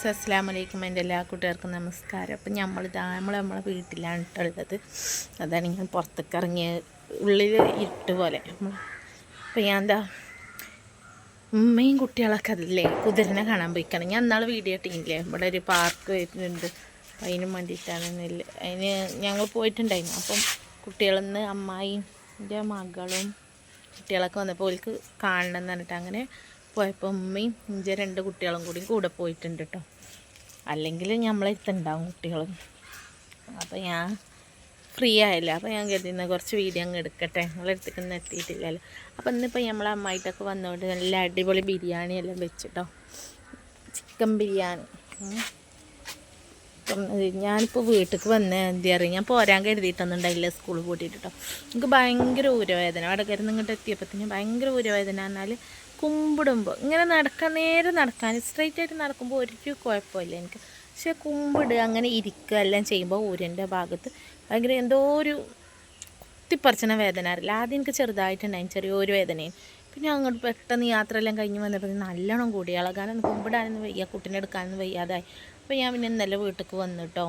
Friends അസ്സാം വലൈക്കും എന്റെ എല്ലാ കൂട്ടുകാർക്കും നമസ്കാരം. അപ്പം നമ്മൾ നമ്മൾ നമ്മളെ വീട്ടിലാണ് ഉള്ളത്. അതാണ് ഞാൻ പുറത്തേക്ക് ഇറങ്ങിയ ഉള്ളിൽ ഇട്ട് പോലെ. അപ്പം ഞാൻ എന്താ ഉമ്മയും കുട്ടികളൊക്കെ അതല്ലേ കുതിരനെ കാണാൻ പോയിക്കണം. ഞാൻ നാളെ വീഡിയോ ഇട്ടില്ലേ ഇവിടെ ഒരു പാർക്ക് വരുന്നുണ്ട്. അതിനും വേണ്ടിയിട്ടാണ് നെല്ല് അതിന് ഞങ്ങൾ പോയിട്ടുണ്ടായിരുന്നു. അപ്പം കുട്ടികളെന്ന് അമ്മായിയും എന്റെ മകളും കുട്ടികളൊക്കെ വന്നപ്പോൾ ഓൾക്ക് കാണണം എന്ന് പറഞ്ഞിട്ട് അങ്ങനെ പോയപ്പോൾ ഉമ്മയും ഇഞ്ച രണ്ട് കുട്ടികളും കൂടി കൂടെ പോയിട്ടുണ്ട് കേട്ടോ അല്ലെങ്കിൽ നമ്മളെ അടുത്തുണ്ടാവും കുട്ടികൾ അപ്പോൾ ഞാൻ ഫ്രീ ആയല്ലോ? അപ്പോൾ ഞാൻ കരുതുന്ന കുറച്ച് വീഡിയോ അങ്ങ് എടുക്കട്ടെ. നിങ്ങളെ അടുത്തേക്ക് ഒന്നും എത്തിയിട്ടില്ലല്ലോ. അപ്പോൾ ഇന്നിപ്പോൾ നമ്മളെ അമ്മായിട്ടൊക്കെ വന്നുകൊണ്ട് നല്ല അടിപൊളി ബിരിയാണിയെല്ലാം വെച്ചിട്ടോ. ചിക്കൻ ബിരിയാണി. അപ്പം ഞാനിപ്പോൾ വീട്ടിലേക്ക് വന്ന് എന്ത് ഞാൻ പോരാൻ കരുതിയിട്ടൊന്നുണ്ടായില്ല സ്കൂളിൽ പൂട്ടിയിട്ട് കേട്ടോ എനിക്ക് ഭയങ്കര ഊരവേദന. കരുന്ന് ഇങ്ങോട്ട് എത്തിയപ്പോഴത്തേന് ഭയങ്കര ഊരവേദന എന്നാൽ കുമ്പിടുമ്പോൾ ഇങ്ങനെ നടക്കാൻ നേരെ നടക്കാൻ സ്ട്രൈറ്റ് ആയിട്ട് നടക്കുമ്പോൾ ഒരു കുഴപ്പമില്ല എനിക്ക്. പക്ഷേ കുമ്പിടുക അങ്ങനെ ഇരിക്കുക എല്ലാം ചെയ്യുമ്പോൾ ഊരന്റെ ഭാഗത്ത് ഭയങ്കര എന്തോ ഒരു കുത്തിപ്പറിച്ചണ വേദന അറിയില്ല. ആദ്യം എനിക്ക് ചെറുതായിട്ടുണ്ടായി ചെറിയൊരു വേദനയും പിന്നെ അങ്ങോട്ട് പെട്ടെന്ന് യാത്രയെല്ലാം കഴിഞ്ഞ് വന്നപ്പോൾ നല്ലോണം കൂടി ഇളകാനൊന്നും കുമ്പിടാനൊന്നും വയ്യ കുട്ടീനെ എടുക്കാനൊന്നും വയ്യാതായി. അപ്പോൾ ഞാൻ പിന്നെ ഇന്നലെ വീട്ടിലേക്ക് വന്നു കേട്ടോ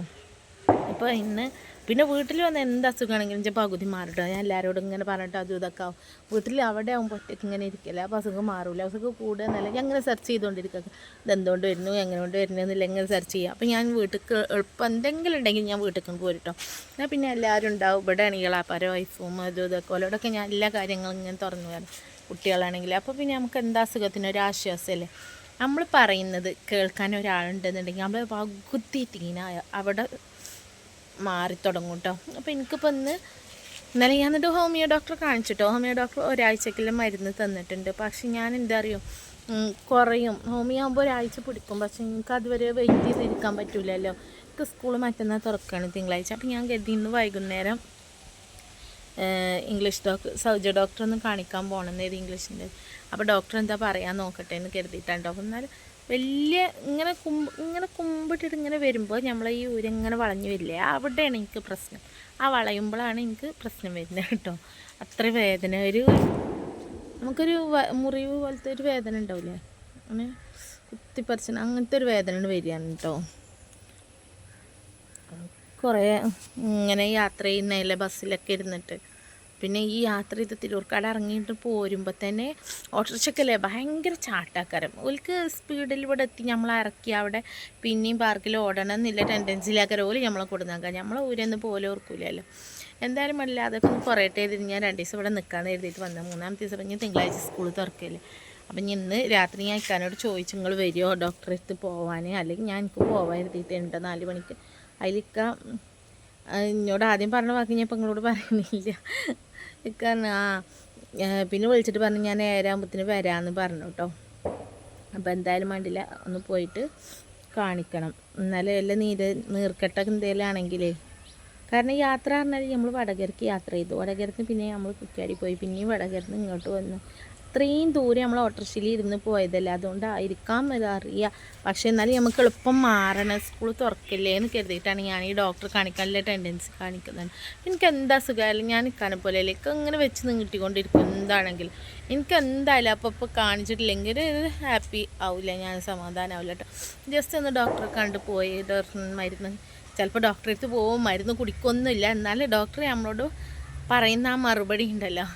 അപ്പോൾ ഇന്ന് പിന്നെ വീട്ടിൽ വന്ന് എന്ത് അസുഖമാണെങ്കിലും ഞാൻ പകുതി മാറിട്ടോ. ഞാൻ എല്ലാവരോടും ഇങ്ങനെ പറഞ്ഞിട്ട് അതും ഇതൊക്കെ ആവും. വീട്ടിൽ അവിടെ ആകുമ്പോൾ ഒറ്റയ്ക്ക് ഇങ്ങനെ ഇരിക്കില്ല? അപ്പോൾ അസുഖം മാറില്ല അസുഖം കൂടുക എന്നല്ല ഞാൻ ഇങ്ങനെ സെർച്ച് ചെയ്തുകൊണ്ടിരിക്കുക ഇതെന്തുകൊണ്ട് വരുന്നു? എങ്ങനെ കൊണ്ട് വരുന്നു എന്നില്ല. എങ്ങനെ സെർച്ച് ചെയ്യുക. അപ്പോൾ ഞാൻ വീട്ടിൽ എളുപ്പം എന്തെങ്കിലും ഉണ്ടെങ്കിൽ ഞാൻ വീട്ടിൽ കൊണ്ട് പോരിട്ടോ. എന്നാൽ പിന്നെ എല്ലാവരും ഉണ്ടാവും. ഇവിടെ ആണെങ്കിൽ ആപ്പാര വൈഫും അതും ഇതൊക്കെ ഓലോടൊക്കെ ഞാൻ എല്ലാ കാര്യങ്ങളും ഇങ്ങനെ തുറന്നു തരാം കുട്ടികളാണെങ്കിൽ അപ്പോൾ പിന്നെ നമുക്ക് എന്താ അസുഖത്തിന് ഒരു ആശ്വാസമല്ലേ? നമ്മൾ പറയുന്നത് കേൾക്കാൻ ഒരാളുണ്ടെന്നുണ്ടെങ്കിൽ നമ്മൾ പകുതിയിട്ട് ഇങ്ങനെ അവിടെ മാറി തുടങ്ങും കേട്ടോ അപ്പോൾ എനിക്കിപ്പോൾ ഇന്ന് ഇന്നലെ ഞാൻ എന്നിട്ട് ഹോമിയോ ഡോക്ടറെ കാണിച്ചിട്ടോ. ഹോമിയോ ഡോക്ടർ ഒരാഴ്ചക്കുള്ള മരുന്ന് തന്നിട്ടുണ്ട്. പക്ഷെ ഞാൻ എന്താ അറിയും കുറയും. ഹോമിയോ ആകുമ്പോൾ ഒരാഴ്ച പിടിക്കും. പക്ഷെ എനിക്ക് അതുവരെ വെയിറ്റ് ചെയ്തിരിക്കാൻ പറ്റില്ലല്ലോ എനിക്ക് സ്കൂൾ മറ്റന്നാൾ തുറക്കുകയാണ് തിങ്കളാഴ്ച. അപ്പം ഞാൻ കരുതി ഇന്ന് വൈകുന്നേരം ഇംഗ്ലീഷ് ഡോക്ടർ സൗജ ഡോക്ടറെ ഒന്ന് കാണിക്കാൻ പോകണമെന്നേത് ഇംഗ്ലീഷിന്റെ അപ്പോൾ ഡോക്ടർ എന്താ പറയാൻ നോക്കട്ടെ എന്ന് കരുതിയിട്ടാണ് ഡോക്ടർ എന്നാൽ വലിയ ഇങ്ങനെ കുമ്പ് ഇങ്ങനെ കുമ്പിട്ടിട്ട് ഇങ്ങനെ വരുമ്പോൾ നമ്മൾ ഈ ഇങ്ങനെ വളഞ്ഞു വരില്ലേ? അവിടെയാണ് എനിക്ക് പ്രശ്നം. ആ വളയുമ്പോഴാണ് എനിക്ക് പ്രശ്നം വരുന്നത് കേട്ടോ. അത്ര വേദന ഒരു നമുക്കൊരു മുറിവ് പോലത്തെ ഒരു വേദന ഉണ്ടാവില്ലേ? അങ്ങനെ കുത്തിപ്പറിച്ചന അങ്ങനത്തെ ഒരു വേദന വരികയാണ് കേട്ടോ. കുറേ ഇങ്ങനെ യാത്ര ചെയ്യുന്നതിലെ ബസ്സിലൊക്കെ ഇരുന്നിട്ട്. പിന്നെ ഈ യാത്ര ചെയ്ത് തിരൂർക്കാട് ഇറങ്ങിയിട്ട് പോരുമ്പോൾ തന്നെ ഓട്ടോറിക്ഷക്കല്ലേ ഭയങ്കര ചാട്ടാക്കാരം. ഓൽക്ക് സ്പീഡിൽ ഇവിടെ എത്തി നമ്മൾ ഇറക്കി അവിടെ പിന്നെയും പാർക്കിൽ ഓടണം എന്നില്ല ടെൻഡൻസിയിലാക്കാരം ഓൽ നമ്മളെ കൊടുന്നാക്കാം. നമ്മൾ ഊരെന്ന് പോലെ ഓർക്കൂലല്ലോ. എന്തായാലും അല്ലാതെ അതൊക്കെ കുറേ എഴുതി ഞാൻ രണ്ട് ദിവസം ഇവിടെ നിൽക്കാമെന്ന് എഴുതിയിട്ട് വന്നത് മൂന്നാമത്തെ ദിവസം ഇനി തിങ്കളാഴ്ച സ്കൂൾ തുറക്കല്ലേ. അപ്പം ഇനി ഇന്ന് രാത്രി ഞാൻ ഇക്കാനോട് ചോദിച്ചു നിങ്ങൾ വരുമോ ഡോക്ടറെ അടുത്ത് പോവാൻ അല്ലെങ്കിൽ ഞാൻ എനിക്ക് പോവാൻ എഴുതിയിട്ടുണ്ട് നാല് മണിക്ക്. അതിലിക്ക എന്നോട് ആദ്യം പറഞ്ഞ വാക്ക് ഞാൻ ഇപ്പം നിങ്ങളോട് പറയുന്നില്ല ഇക്ക ആ പിന്നെ വിളിച്ചിട്ട് പറഞ്ഞു ഞാൻ ഏഴാകുമ്പത്തിന് വരാമെന്ന് പറഞ്ഞു കേട്ടോ അപ്പോൾ എന്തായാലും വേണ്ടില്ല ഒന്ന് പോയിട്ട് കാണിക്കണം. എന്നാലും എല്ലാം നീര് നീർക്കെട്ടൊക്കെ എന്തെങ്കിലും ആണെങ്കിലേ. കാരണം യാത്ര പറഞ്ഞാൽ നമ്മൾ വടകരക്ക് യാത്ര ചെയ്തു. വടകരക്ക് പിന്നെ നമ്മൾ കുറ്റാടി പോയി. പിന്നെയും വടകരന്ന് ഇങ്ങോട്ട് വന്നു അത്രയും ദൂരം നമ്മൾ ഓട്ടോറിക്ഷയിൽ ഇരുന്ന് പോയതല്ല അതുകൊണ്ടായിരിക്കാം ഇത് അറിയുക പക്ഷേ എന്നാലും നമുക്ക് എളുപ്പം മാറണം. സ്കൂൾ തുറക്കില്ലേ എന്ന് കരുതിയിട്ടാണ് ഞാൻ ഈ ഡോക്ടർ കാണിക്കാനുള്ള ടെൻഡൻസി കാണിക്കുന്നത്. എനിക്ക് എന്താ സുഖമായാലും ഞാൻ നിൽക്കാനെ പോലെ എനിക്ക് ഇങ്ങനെ വെച്ച് നീട്ടിക്കൊണ്ടിരിക്കും എന്താണെങ്കിലും എനിക്ക് എന്തായാലും അപ്പോൾ ഇപ്പോൾ കാണിച്ചിട്ടില്ലെങ്കിൽ ഹാപ്പി ആവില്ല ഞാൻ സമാധാനമാവില്ല കേട്ടോ ജസ്റ്റ് ഒന്ന് ഡോക്ടറെ കണ്ട് പോയി. മരുന്ന്. ചിലപ്പോൾ ഡോക്ടറെ അടുത്ത് പോകും. മരുന്ന് കുടിക്കൊന്നുമില്ല. എന്നാലും ഡോക്ടറെ നമ്മളോട് പറയുന്ന ആ മറുപടി ഉണ്ടല്ലോ.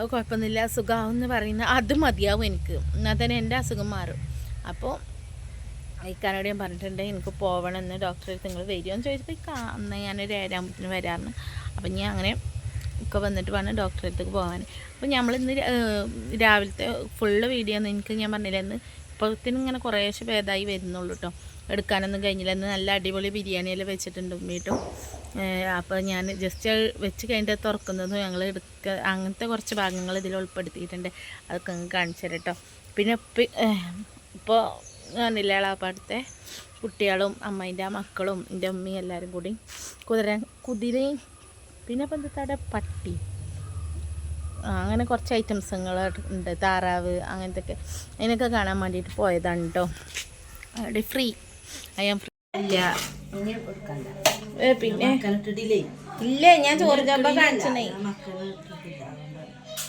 അത് കുഴപ്പമൊന്നുമില്ല സുഖമാവെന്ന് പറയുന്ന അത് മതിയാവും എനിക്ക്. എന്നാൽ തന്നെ എന്റെ അസുഖം മാറും. അപ്പോൾ ഇക്കാനോട് ഞാൻ പറഞ്ഞിട്ടുണ്ട് എനിക്ക് പോകണമെന്ന് ഡോക്ടറെ നിങ്ങൾ വരുമോ എന്ന് ചോദിച്ചപ്പോൾ ഇക്ക അന്ന് ഞാനൊരു ഏഴാകുമ്പത്തിന് വരാറുണ്ട് അപ്പം ഞാൻ അങ്ങനെ ഒക്കെ വന്നിട്ട് വേണം ഡോക്ടറെ അടുത്തേക്ക് പോകാൻ. അപ്പോൾ നമ്മളിന്ന് രാവിലത്തെ ഫുള്ള് വീഡിയോ ഒന്നും എനിക്ക് ഞാൻ പറഞ്ഞില്ല ഇന്ന് ഇപ്പോഴത്തേനും ഇങ്ങനെ കുറേശ്ശെ ഭേദമായി വരുന്നുള്ളൂ കേട്ടോ എടുക്കാനൊന്നും കഴിഞ്ഞില്ല. ഇന്ന് നല്ല അടിപൊളി ബിരിയാണിയെല്ലാം വെച്ചിട്ടുണ്ട് ഉമ്മീട്ടും. അപ്പോൾ ഞാൻ ജസ്റ്റ് വെച്ച് കഴിഞ്ഞിട്ട് തുറക്കുന്നതും ഞങ്ങൾ എടുക്ക അങ്ങനത്തെ കുറച്ച് ഭാഗങ്ങൾ ഇതിൽ ഉൾപ്പെടുത്തിയിട്ടുണ്ട്. അതൊക്കെ അങ്ങ് കാണിച്ചു തരാം കേട്ടോ പിന്നെ ഇപ്പോൾ ഞാനില്ല ഇളാപ്പാടത്തെ കുട്ടികളും അമ്മേന്റെ മക്കളും എന്റെ അമ്മയും എല്ലാവരും കൂടി കുതിര കുതിരയും പിന്നെ ഇപ്പം എന്താ പട്ടി? അങ്ങനെ കുറച്ച് ഐറ്റംസുകൾ ഉണ്ട്. താറാവ് അങ്ങനത്തെ ഒക്കെ അതിനൊക്കെ കാണാൻ വേണ്ടിയിട്ട് പോയതാണ് കേട്ടോ അവിടെ ഫ്രീ ഐ ആം ഫ്രീ ഇല്ല. പിന്നെ? ഇല്ല ഞാൻ ചോറ് ചപ്പ കാണിച്ചണേ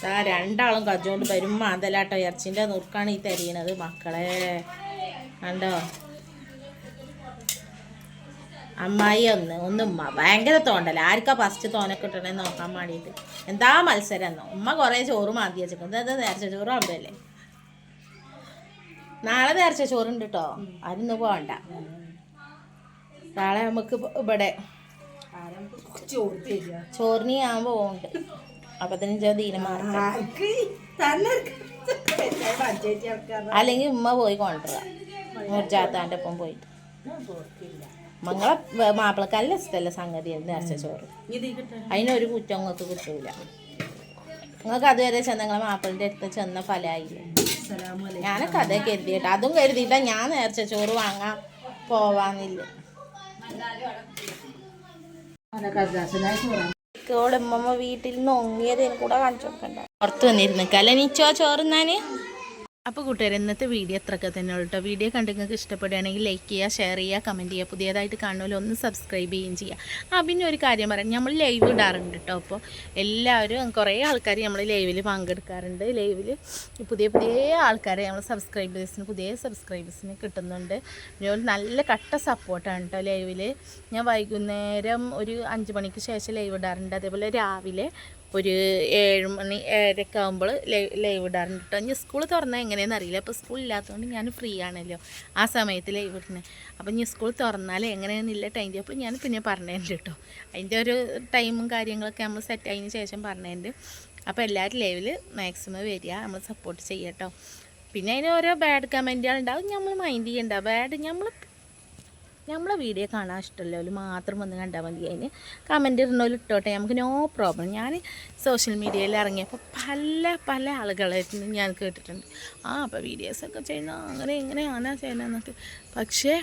ആ രണ്ടാളും കജോണ്ട് വരും മാതലാട്ടോ ഇറച്ചിന്റെ നുറുക്കാണ് ഈ തരീണത് മക്കളെ. കണ്ടോ? അമ്മായി ഒന്ന് ഒന്ന് ഉമ്മ. ഭയങ്കര തോണ്ടല്ല ആർക്കാ ഫസ്റ്റ് തോനെ കിട്ടണേ നോക്കാൻ വേണ്ടിയിട്ട് എന്താ മത്സരം എന്നോ? ഉമ്മ കുറേ ചോറ് മാതി വെച്ചിട്ടുണ്ട് ഇത് നേർച്ച ചോറ് അവിടെയല്ലേ നാളെ നേർച്ച ചോറുണ്ട് കേട്ടോ അതിന്ന് പോകണ്ട നാളെ നമുക്ക് ഇവിടെ ചോറിന് ഞാൻ പോകുന്നുണ്ട് അപ്പൊ തന്നെ ഞാൻ തീരുമാനം അല്ലെങ്കിൽ ഉമ്മ പോയി കൊണ്ടുവരാം. നൂർജാത്താന്റെ ഒപ്പം പോയിട്ട്. മംഗള മങ്ങളെ മാപ്പിളക്കല്ല ഇഷ്ടമല്ല സംഗതി നേർച്ച ചോറ്. അതിനൊരു കുറ്റം നിങ്ങൾക്ക് കിട്ടൂല. നിങ്ങൾക്ക് അതുവരെ ചെന്ന നിങ്ങളെ മാപ്പിളിന്റെ അടുത്ത് ചെന്ന ഫലമായില്ലേ അസ്സലാമു ഞാനൊക്കെ അതേ കരുതിയിട്ട്. അതും കരുതിയിട്ടാ ഞാൻ നേർച്ച ചോറ് വാങ്ങാൻ പോവാന്നില്ല. ഉമ്മമ്മ വീട്ടിൽ നിന്ന് ഒങ്ങിയത് കൂടെ കാണിച്ചു കൊടുക്കണ്ട. പുറത്ത് വന്നിരുന്നു. കലനിച്ചോ ചോറുന്നാന് അപ്പോൾ കൂട്ടുകാർ ഇന്നത്തെ വീഡിയോ അത്രയൊക്കെ തന്നെ കേട്ടോ വീഡിയോ കണ്ട് നിങ്ങൾക്ക് ഇഷ്ടപ്പെടുകയാണെങ്കിൽ ലൈക്ക് ചെയ്യുക ഷെയർ ചെയ്യുക കമന്റ് ചെയ്യുക. പുതിയതായിട്ട് കാണുമല്ലോ ഒന്ന് സബ്സ്ക്രൈബ് ചെയ്യുകയും ചെയ്യുക. ആ പിന്നെ ഒരു കാര്യം പറയാം. നമ്മൾ ലൈവ് ഇടാറുണ്ട് കേട്ടോ അപ്പോൾ എല്ലാവരും കുറേ ആൾക്കാർ നമ്മൾ ലൈവിൽ പങ്കെടുക്കാറുണ്ട്. ലൈവിൽ പുതിയ പുതിയ ആൾക്കാരെ നമ്മൾ സബ്സ്ക്രൈബേഴ്സിന് പുതിയ സബ്സ്ക്രൈബേഴ്സിന് കിട്ടുന്നുണ്ട്. നല്ല കട്ട സപ്പോർട്ടാണ് കേട്ടോ ലൈവിൽ ഞാൻ വൈകുന്നേരം ഒരു അഞ്ച് മണിക്ക് ശേഷം ലൈവ് ഇടാറുണ്ട്. അതേപോലെ രാവിലെ ഒരു ഏഴ് മണി ഏഴരയൊക്കെ ആകുമ്പോൾ ലൈവ് ലൈവ് ഇടാറുണ്ട് കേട്ടോ ഇനി സ്കൂൾ തുറന്നാൽ എങ്ങനെയാണെന്ന് അറിയില്ല. അപ്പോൾ സ്കൂൾ ഇല്ലാത്തതുകൊണ്ട് ഞാൻ ഫ്രീ ആണല്ലോ. ആ സമയത്ത് ലൈവ് ഇടുന്നത് അപ്പോൾ ഇനി സ്കൂൾ തുറന്നാൽ എങ്ങനെയാണെന്നില്ല ടൈം ടേബിൾ ഞാൻ പിന്നെ പറഞ്ഞതിന്റെ കേട്ടോ അതിന്റെ ഒരു ടൈമും കാര്യങ്ങളൊക്കെ നമ്മൾ സെറ്റ് ആയതിന് ശേഷം പറഞ്ഞതിന്റെ അപ്പോൾ എല്ലാവരും ലൈവിൽ മാക്സിമം വരിക. നമ്മൾ സപ്പോർട്ട് ചെയ്യാം കേട്ടോ പിന്നെ അതിന് ഓരോ ബാഡ് കമന്റുകൾ ഉണ്ടാവും നമ്മൾ മൈൻഡ് ചെയ്യണ്ട. ബാഡ് നമ്മൾ നമ്മളെ വീഡിയോ കാണാൻ ഇഷ്ടമല്ല മാത്രം വന്ന് കണ്ടാൽ മതി. അതിന് കമന്റ് ഇടുന്നവർ ഇട്ടോട്ടെ. നമുക്ക് നോ പ്രോബ്ലം ഞാൻ സോഷ്യൽ മീഡിയയിൽ ഇറങ്ങിയപ്പോൾ പല പല ആളുകളായിട്ട് ഞാൻ കേട്ടിട്ടുണ്ട്. ആ അപ്പോൾ വീഡിയോസൊക്കെ ചെയ്യുന്ന അങ്ങനെ എങ്ങനെയാണ് ചെയ്യുന്നതെന്നൊക്കെ. പക്ഷേ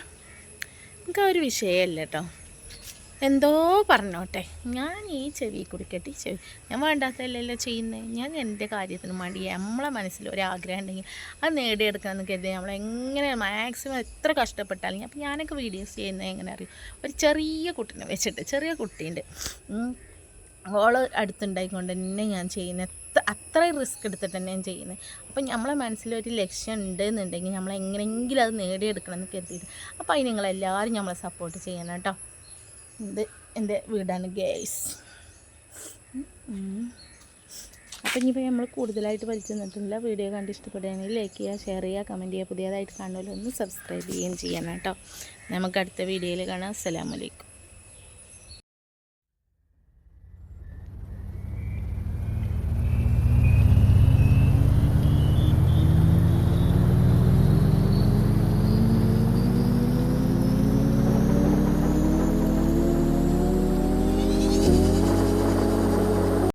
നമുക്ക് ആ ഒരു വിഷയമല്ല കേട്ടോ. എന്തോ പറഞ്ഞോട്ടെ. ഞാൻ ഈ ചെവി കുടിക്കട്ടെ ഈ ചെവി. ഞാൻ വേണ്ടാത്തല്ലല്ലോ ചെയ്യുന്നത് ഞാൻ എന്റെ കാര്യത്തിന് വേണ്ടി നമ്മളെ മനസ്സിൽ ഒരാഗ്രഹം ഉണ്ടെങ്കിൽ അത് നേടിയെടുക്കണമെന്ന് കരുതി നമ്മൾ എങ്ങനെ മാക്സിമം എത്ര കഷ്ടപ്പെട്ടാലും അപ്പം ഞാനൊക്കെ വീഡിയോസ് ചെയ്യുന്നത് എങ്ങനെ അറിയും? ഒരു ചെറിയ കുട്ടീനെ വെച്ചിട്ട് ചെറിയ കുട്ടീന്റെ. ഓൾ അടുത്തുണ്ടായിക്കൊണ്ട് തന്നെ ഞാൻ ചെയ്യുന്നത് എത്ര അത്രയും റിസ്ക് എടുത്തിട്ട് തന്നെ ഞാൻ ചെയ്യുന്നത് അപ്പം നമ്മളെ മനസ്സിലൊരു ലക്ഷ്യം ഉണ്ട് എന്നുണ്ടെങ്കിൽ നമ്മൾ എങ്ങനെയെങ്കിലും അത് നേടിയെടുക്കണം എന്ന് കരുതിയിട്ട്. അപ്പോൾ അതിന് നിങ്ങളെല്ലാവരും നമ്മളെ സപ്പോർട്ട് ചെയ്യണം കേട്ടോ. ഇത് എന്റെ വീടാണ് ഗേസ് അപ്പം ഇനിയിപ്പോൾ നമ്മൾ കൂടുതലായിട്ട് വലിച്ചു നിന്നിട്ടില്ല. വീഡിയോ കണ്ട് ഇഷ്ടപ്പെടുകയാണെങ്കിൽ ലൈക്ക് ചെയ്യുക ഷെയർ ചെയ്യുക കമന്റ് ചെയ്യുക. പുതിയതായിട്ട് കാണുമല്ലോ ഒന്ന് സബ്സ്ക്രൈബ് ചെയ്യുകയും ചെയ്യണം കേട്ടോ. നമുക്ക് അടുത്ത വീഡിയോയിൽ കാണാം. അസ്സലാമലൈക്കും